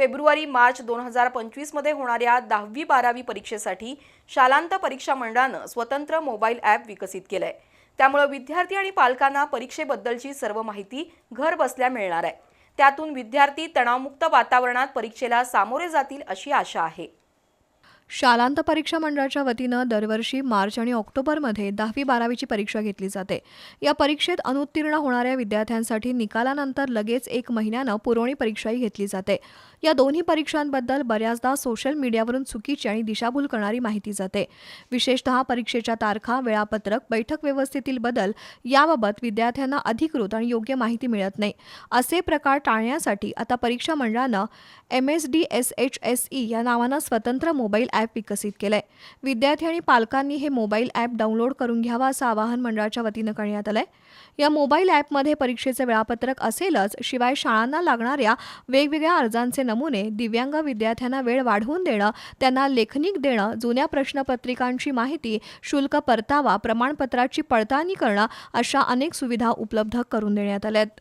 February March दोन हजार पंचवीसमध्ये होणाऱ्या दहावी बारावी परीक्षेसाठी शालांत परीक्षा मंडळानं स्वतंत्र मोबाईल ॲप विकसित केलं आहे त्यामुळे विद्यार्थी आणि पालकांना परीक्षेबद्दलची सर्व माहिती घर बसल्या मिळणार आहे. त्यातून विद्यार्थी तणावमुक्त वातावरणात परीक्षेला सामोरे जातील अशी आशा आहे. शालांत परीक्षा मंडळाच्या वतीनं दरवर्षी मार्च आणि ऑक्टोबरमध्ये दहावी बारावीची परीक्षा घेतली जाते. या परीक्षेत अनुत्तीर्ण होणाऱ्या विद्यार्थ्यांसाठी निकालानंतर लगेच एक महिन्यानं पुरवणी परीक्षाही घेतली जाते. या दोन्ही परीक्षांबद्दल बऱ्याचदा सोशल मीडियावरून चुकीची आणि दिशाभूल करणारी माहिती जाते. विशेषतः परीक्षेच्या तारखा वेळापत्रक बैठक व्यवस्थेतील बदल याबाबत विद्यार्थ्यांना अधिकृत आणि योग्य माहिती मिळत नाही. असे प्रकार टाळण्यासाठी आता परीक्षा मंडळानं M S D S H S E या नावानं स्वतंत्र मोबाईल ॲप विकसित केलंय. विद्यार्थी आणि पालकांनी हे मोबाईल ॲप डाउनलोड करून घ्यावं असं आवाहन मंडळाच्या वतीनं करण्यात आलंय. या मोबाईल ॲपमध्ये परीक्षेचं वेळापत्रक असेलच शिवाय शाळांना लागणाऱ्या वेगवेगळ्या अर्जांचे नमुने दिव्यांग विद्यार्थ्यांना वेळ वाढवून देणं त्यांना लेखनिक देणं जुन्या प्रश्नपत्रिकांची माहिती शुल्क परतावा प्रमाणपत्राची पडताळणी करणं अशा अनेक सुविधा उपलब्ध करून देण्यात आल्या आहेत